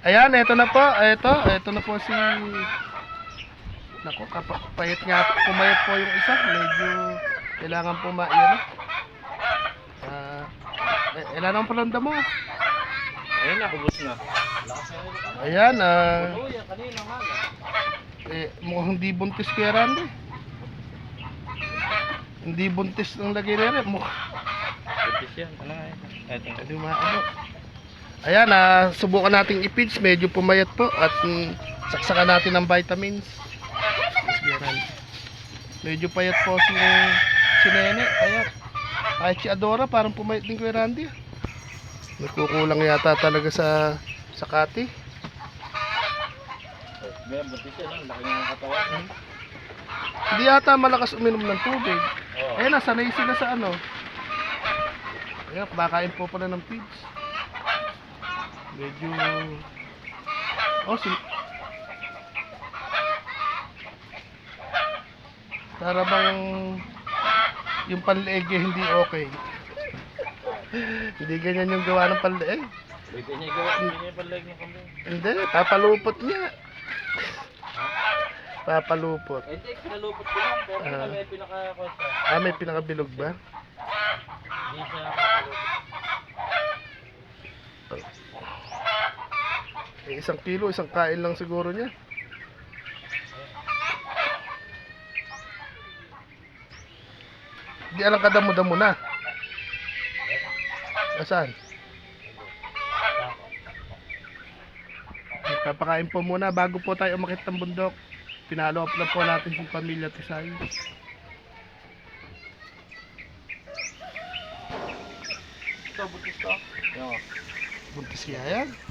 Ayan, eto na po. Eto, eto na po si... Nako, kapayat nga. Pumayat po yung isa. Medyo kailangan po ma... Yan, Ah, eh, ilan ang palanda mo? Ayun na, ubos na. Ayan, ah... Maga. eh, mukhang hindi buntis kaya Randy. Hindi buntis ng lagay rin. Mukha... Butis yan. Ano nga yun? Eto. Hindi maano. Ayan, ah, subukan nating i-pitch. Medyo pumayat po. At mm, saksakan natin ng vitamins. Medyo payat po si, si Nene. Payat. Kahit si Adora, parang pumayat din kay Randy. Nagkukulang yata talaga sa sa kati. Ngayon, butis yan. Ang laki ng katawan. Hindi yata malakas uminom ng tubig. Oo. Ayun, nasanay sila sa ano. Ayan, kumakain po pala ng pigs. Medyo... Oh, si... Para bang yung panleeg hindi okay. hindi ganyan yung gawa ng panleeg. Pwede niya gawa. Hindi niya palag niya kambing. Hindi, papalupot niya. Papalupot. Eh, di, pinalupot ko lang. Pero uh, may pinaka-kwesta. Ah, may pinakabilog ba? Hindi siya pinalupot. Eh, isang kilo, isang kain lang siguro niya. Di alam kadamo-damo na. Nasaan? Papakain po muna bago po tayo umakit ng bundok. Pinalo up na po natin si Pamilya Tisay. Ito, butis to. Yo. Buntis kaya yan.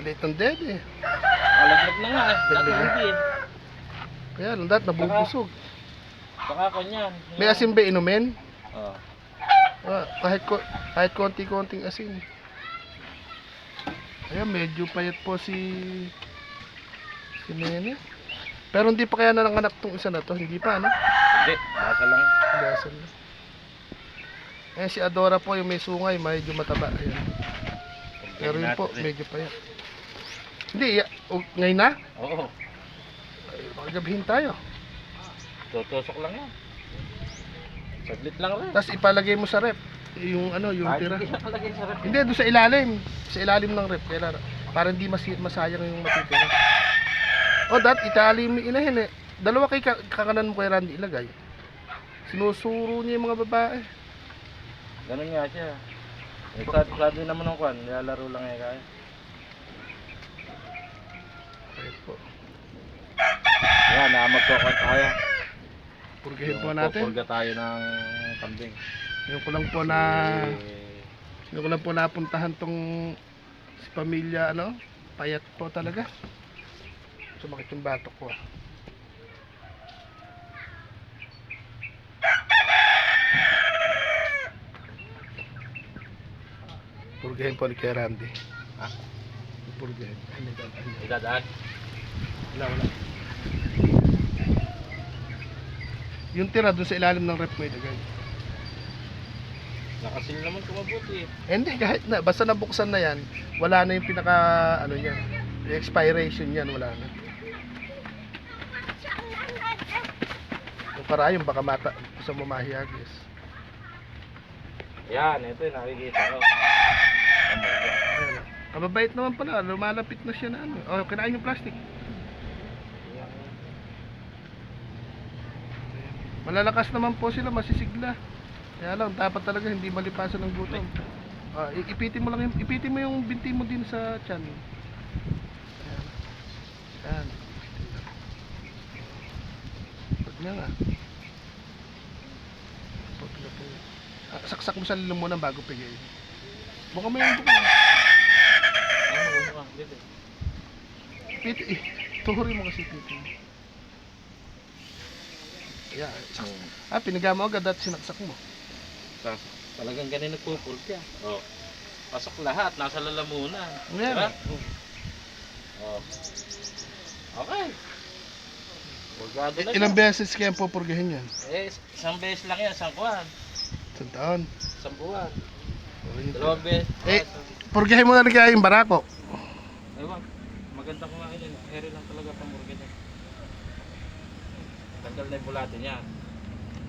Maliit ng dede. Kalaglag na nga. eh. Dati hindi eh. Kaya lang dahil nabubusog. Baka ko niyan. May asin ba inumin? Oo. Ah, kahit ko kahit konti-konting asin. Ayan, medyo payat po si si Nene. Pero hindi pa kaya nanganak tong isa na to, hindi pa ano? Hindi, baka lang. Dasal na. Eh si Adora po yung may sungay, medyo mataba. Ayan. Pero yun po, medyo payat. Hindi, o, ngayon na? Oo. Ay, baka gabihin tayo. Tutusok lang yan. Saglit lang rin. Tapos ipalagay mo sa rep. Yung ano, yung Kahit tira. Hindi nakalagay sa rep. Hindi, doon sa ilalim. Sa ilalim ng rep. Kaya para hindi mas masayang yung matitira. O, dat, italim mo inahin eh. Dalawa kay ka- kakanan mo kay Randy ilagay. Sinusuro niya yung mga babae. Ganun nga siya. Eh, sabi, sabi naman ng kwan, nilalaro lang eh kaya. Yan, na magkokon tayo. Purgahin po natin. Purga tayo ng kambing. Yung ko lang po na... Eh, Yung ko lang po napuntahan tong si pamilya ano. Payat po talaga. Sumakit yung batok ko. ah. Purgahin po ni Kuya Randy. Ha? Purgahin. Ano ba? Ano ba? Wala, wala. Yung tira doon sa ilalim ng rep mo ilagay. Nakasil naman kumabuti eh. Eh, Hindi, kahit na. Basta nabuksan na yan, wala na yung pinaka, ano yan, yung expiration yan, wala na. Yung parayong baka mata, sa mamahiyagis. Yan, ito yung nakikita ko. Ayan. Kababait naman pala, lumalapit na siya na ano. Oh, kinain yung plastic. Malalakas naman po sila, masisigla. Kaya lang, dapat talaga hindi malipasan ng gutom. I- ipitin mo lang yung, ipitin mo yung binti mo din sa tiyan. Ayan. Ayan. Pag na nga. Pag na po. Ah, saksak mo sa lilong muna bago pigayin. Buka mo yung buka. Piti, eh, tuhuri mo kasi piti. Yeah, sak- ah, piniga mo agad at sinaksak mo. Ta- Talagang ganun nagpupulti ah. Oh. Pasok lahat, nasa lalamunan. Ayan. Diba? Oh. Okay. Purgado na ilang siya. beses kaya pupurgahin yan? Eh, isang beses lang yan, isang kuwan. Isang taon. Isang buwan. Dalawang beses. Eh, Purgahin mo na rin kaya yung barako. Ewan, maganda kumain yun. Eri lang talaga pamurga niya. Tagal na yung bulate niya.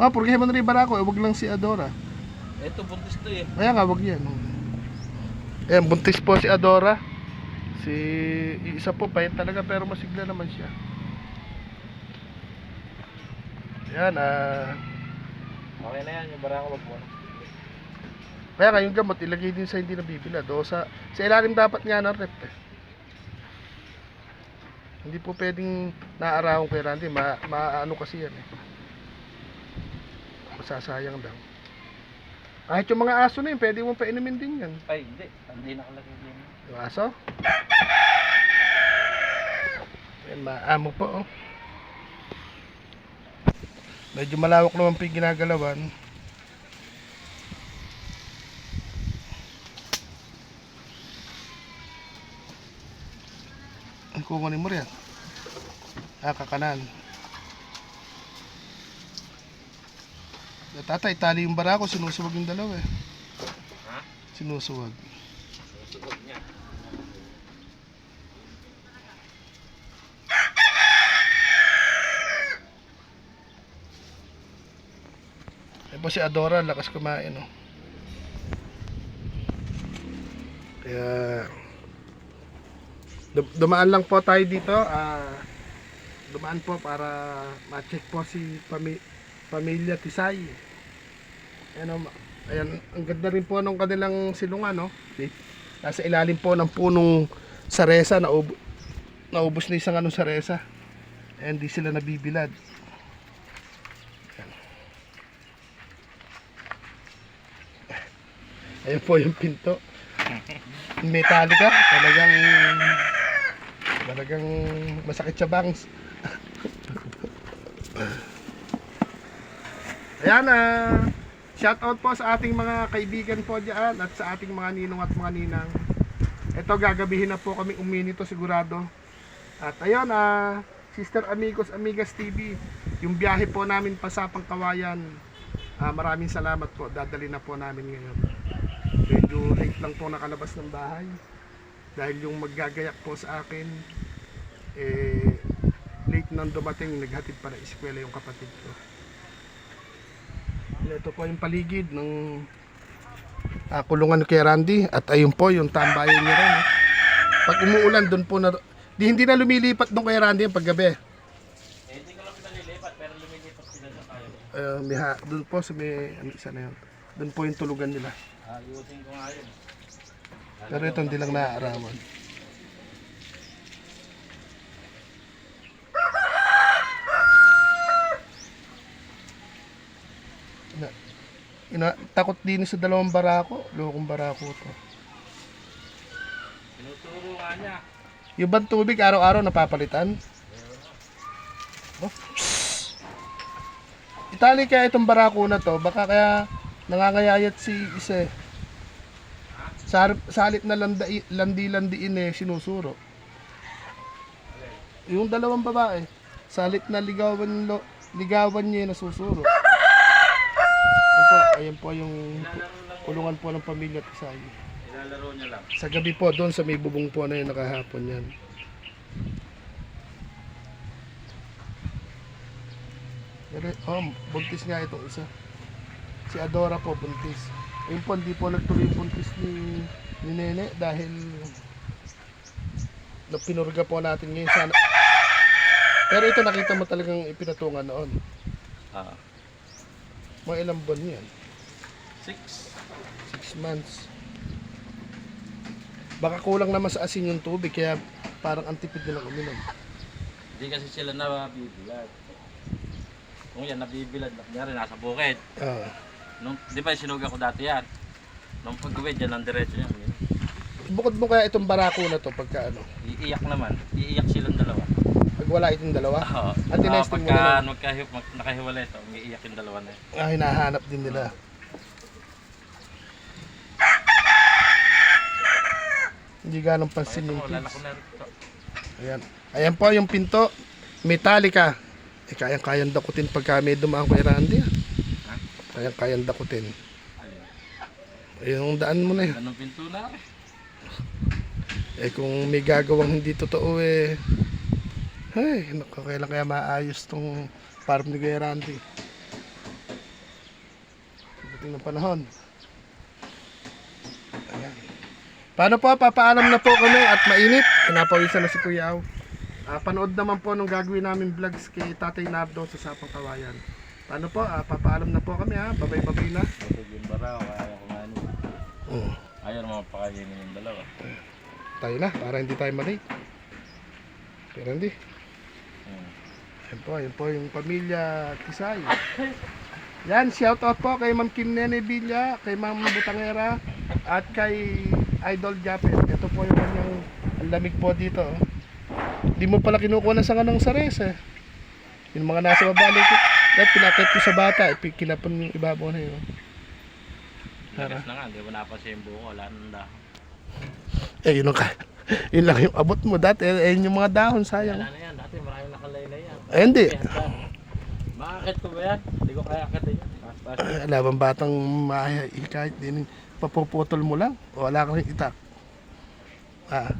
Ah, porque man rin barako, eh, wag lang si Adora. Ito, buntis to eh. Kaya nga, wag yan. Ayan, buntis po si Adora. Si isa po, payat talaga pero masigla naman siya. Ayan, ah... Okay na yan, yung barako wag mo. kaya nga yung gamot, ilagay din sa hindi nabibilad. O sa, sa ilalim dapat nga ng rep eh. Hindi po pwedeng naaarawan kay Randy. Ma, maano kasi yan eh. Masasayang daw. Kahit yung mga aso na yun, pwede mong painumin din yan. Ay, hindi. Hindi nakalagay din. Yung aso? Yan, maamo po oh. Medyo malawak naman po yung ginagalawan. Kukunin mo rin. Ah, kakanan. Eh, Tatay, tali yung barako, sinusuwag yung dalawa eh. Ha? Sinusuwag. Susugot niya. Eh po si Adora, lakas kumain, no? Kaya, dum- dumaan lang po tayo dito, ah, dumaan po para ma-check po si pami- pamilya Tisay. Ayan, ma- ayan, ang ganda rin po ng kanilang silungan, no? Nasa ilalim po ng punong saresa, naub naubos na isang anong saresa. And di sila nabibilad. Ayan po yung pinto. Metallica, talagang talagang masakit sa bangs. Ayan ah. shout out po sa ating mga kaibigan po diyan at sa ating mga ninong at mga ninang. Ito gagabihin na po kami uminito sigurado. At ayun ah, Sister Amigos Amigas TV, yung biyahe po namin pasapang kawayan. Ah, maraming salamat po. Dadali na po namin ngayon. Medyo late lang po nakalabas ng bahay. Dahil yung maggagayak po sa akin, eh, late nang dumating, naghatid para eskwela yung kapatid ko. Ito po yung paligid ng ah, kulungan kay Randy. At ayun po yung tambayan niya rin. eh. Pag umuulan, doon po na... Di, hindi na lumilipat doon kay Randy yung paggabi. Eh, hindi ko lang pinalilipat, pero lumilipat sila sa kayo. Uh, may ha, doon po sa may ano isa na yun. Doon po yung tulugan nila. Ayusin ko nga yun. Pero ito hindi lang naaarawan. Na, ina, takot din sa dalawang barako. Lokong barako to. Tinuturo nga niya. Yung bang tubig araw-araw napapalitan? Oh. Itali kaya itong barako na to, baka kaya nangangayayat si isa eh. Sa, sa halip na landa, landi-landiin eh, sinusuro. Yung dalawang babae, sa halip na ligawan, lo, ligawan niya na susuro. Ayan po, ayan po yung kulungan po ng pamilya at isayi. Ilalaro niya lang. Sa gabi po, doon sa may bubong po na yun, nakahapon yan. Oh, buntis nga itong isa. Si Adora po, buntis. Ayun po, hindi po nagtuloy yung buntis ni, ni Nene dahil na pinurga po natin ngayon sana. Pero ito nakita mo talagang ipinatungan noon. Ah. Mga ilang buwan yan. Six. Six months. Baka kulang naman sa asin yung tubig, kaya parang antipid nilang uminom. Hindi kasi sila nabibilad. Kung yan, nabibilad. Kunyari, nasa bukid. Ah. Nung, di ba sinuga ko dati yan? Nung pag-uwi, dyan ang diretso yan. Yun. Bukod mo kaya itong barako na to pagka ano, Iiyak naman. Iiyak silang dalawa. pag wala itong dalawa, Oo. Ah, tinesting mo pagka na magkahi, mag, nakahiwalay ito, umiiyak yung dalawa na yun. ah, hinahanap din nila. Hindi ganong pansin yung kids. Ayan. Ayan po yung pinto. Metallica. Eh, kayang kayang dakutin pagka may dumaan kay Randy. Ah. Ha? Kayang kayang dakutin. Ayun ang daan mo na yun. Anong pinto na? Eh kung may gagawang hindi totoo eh. Ay, naku, kailan kaya maayos tong farm ni Kuya Randy. Dating ng panahon. Ayan. Paano po? Papaalam na po kami at mainit. Pinapawisan na si Kuya Aw. Ah, panood naman po nung gagawin namin vlogs kay Tatay Nardo sa Sapang Kawayan. Paano po? Ah, papaalam na po kami ha. Babay-babay na. Matog yung baraw, kaya kumain. Mm. Ayaw naman pakainin yung dalawa. Tayo na, para hindi tayo malate. Pero hindi. Hmm. Yan po, yan po yung pamilya Tisay. Yan, shout out po kay Ma'am Kim Nene Villa, kay Ma'am Butangera, at kay Idol Japet. Ito po yung kanyang ang lamig po dito. oh. Hindi mo pala kinukuha ng sanga ng sares eh. Yung mga nasa baba, like, dahil pinakit ko sa bata, kinapon yung ibabaw na yun. Tara. Na nga, di ba napansin yung buko, wala nang dahon. Eh, yun, ang ka, yun lang yung abot mo dati. Eh, yun yung mga dahon, sayang. Wala na yan, dati maraming nakalaylay yan. Eh, hindi. Makakit ko ba yan? Hindi ko kaya akitin yan. Taas, taas. Ay, batang maaya, eh, kahit din papuputol mo lang, wala kang itak. Ah.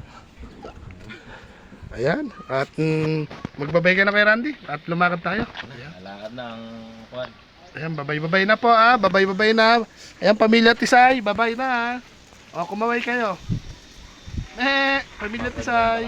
Ayan, at mm, magbabay ka na kay Randy at lumakad tayo. Ayan, Alakad ng kwan. ayan babay-babay na po ah, babay-babay na. Ayan, pamilya Tisay, babay na ah. O, kumaway kayo. Eh, pamilya Tisay.